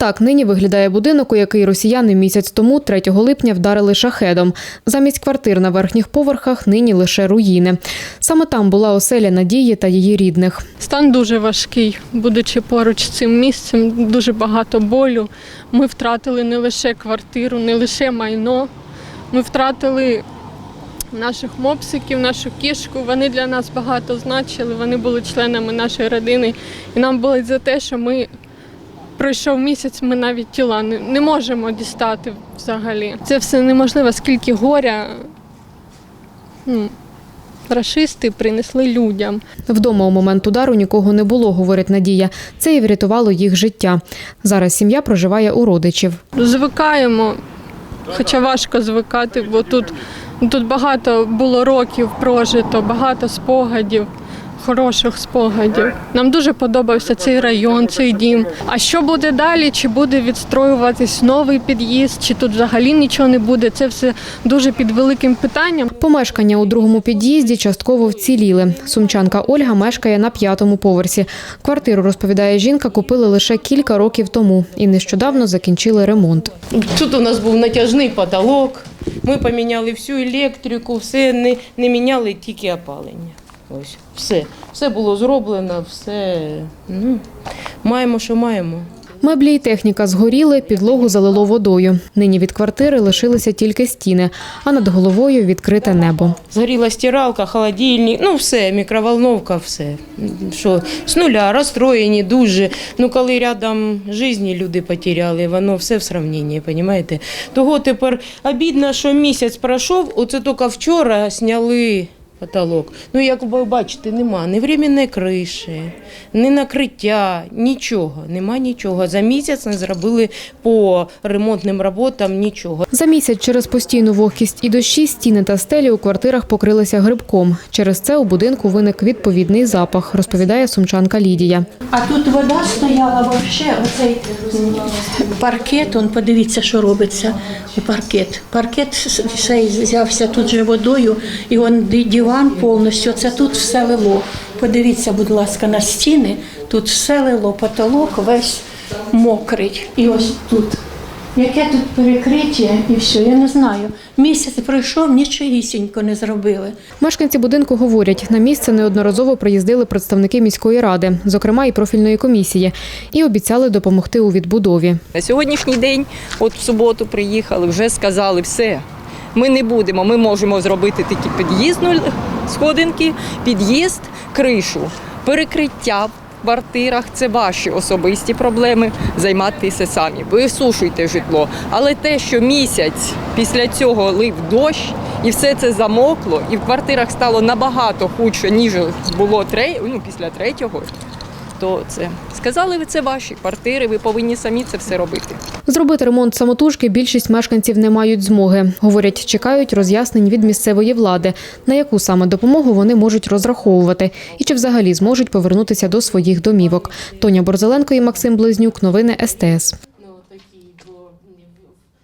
Так нині виглядає будинок, у який росіяни місяць тому, 3 липня, вдарили шахедом. Замість квартир на верхніх поверхах нині лише руїни. Саме там була оселя Надії та її рідних. Стан дуже важкий, будучи поруч з цим місцем, дуже багато болю. Ми втратили не лише квартиру, не лише майно. Ми втратили наших мопсиків, нашу кішку. Вони для нас багато значили, вони були членами нашої родини. І нам болить за те, що ми пройшов місяць, ми навіть тіла не, не можемо дістати взагалі. Це все неможливо, скільки горя ну, рашисти принесли людям. Вдома у момент удару нікого не було, говорить Надія. Це і врятувало їх життя. Зараз сім'я проживає у родичів. Звикаємо, хоча важко звикати, бо тут, тут багато було років прожито, багато спогадів, хороших спогадів. Нам дуже подобався цей район, цей дім. А що буде далі? Чи буде відстроюватись новий під'їзд, чи тут взагалі нічого не буде? Це все дуже під великим питанням. Помешкання у другому під'їзді частково вціліли. Сумчанка Ольга мешкає на п'ятому поверсі. Квартиру, розповідає жінка, купили лише кілька років тому і нещодавно закінчили ремонт. Тут у нас був натяжний потолок. Ми поміняли всю електрику, все не, не міняли тільки опалення. Ось все. Все було зроблено, все. Ну, маємо, що маємо. Меблі і техніка згоріли, підлогу залило водою. Нині від квартири лишилися тільки стіни, а над головою відкрите небо. Згоріла стиралка, холодильник, ну все, мікроволновка, все. Що з нуля розстроєні дуже. Ну коли рядом житті люди потеряли, воно все в сравненні, розумієте? Того тепер обідно, що місяць пройшов, оце тільки вчора зняли потолок. Ну, як ви бачите, нема ні временної криші, ні накриття, нічого, нема нічого. За місяць не зробили по ремонтним роботам нічого. За місяць через постійну вогкість і дощі стіни та стелі у квартирах покрилися грибком. Через це у будинку виник відповідний запах, розповідає сумчанка Лідія. А тут вода стояла вообще, оцей паркет, он подивіться, що робиться. Паркет. Паркет цей взявся тут же водою, і он ди- диван повністю. Це тут все лило. Подивіться, будь ласка, на стіни. Тут все лило, потолок весь мокрий. І ось тут. Яке тут перекриття і все, я не знаю. Місяць пройшов, нічогісінько не зробили. Мешканці будинку говорять, на місце неодноразово приїздили представники міської ради, зокрема і профільної комісії, і обіцяли допомогти у відбудові. На сьогоднішній день, от в суботу приїхали, вже сказали все. Ми не будемо, ми можемо зробити тільки під'їзд, нуль сходинки, під'їзд, кришу, перекриття в квартирах це ваші особисті проблеми. Займатися самі. Ви всушуйте житло. Але те, що місяць після цього лив дощ, і все це замокло, і в квартирах стало набагато худше, ніж було ну, після третього. То це сказали ви це ваші квартири, ви повинні самі це все робити. Зробити ремонт самотужки більшість мешканців не мають змоги. Говорять, чекають роз'яснень від місцевої влади, на яку саме допомогу вони можуть розраховувати, і чи взагалі зможуть повернутися до своїх домівок. Тоня Борзеленко і Максим Близнюк. Новини СТС.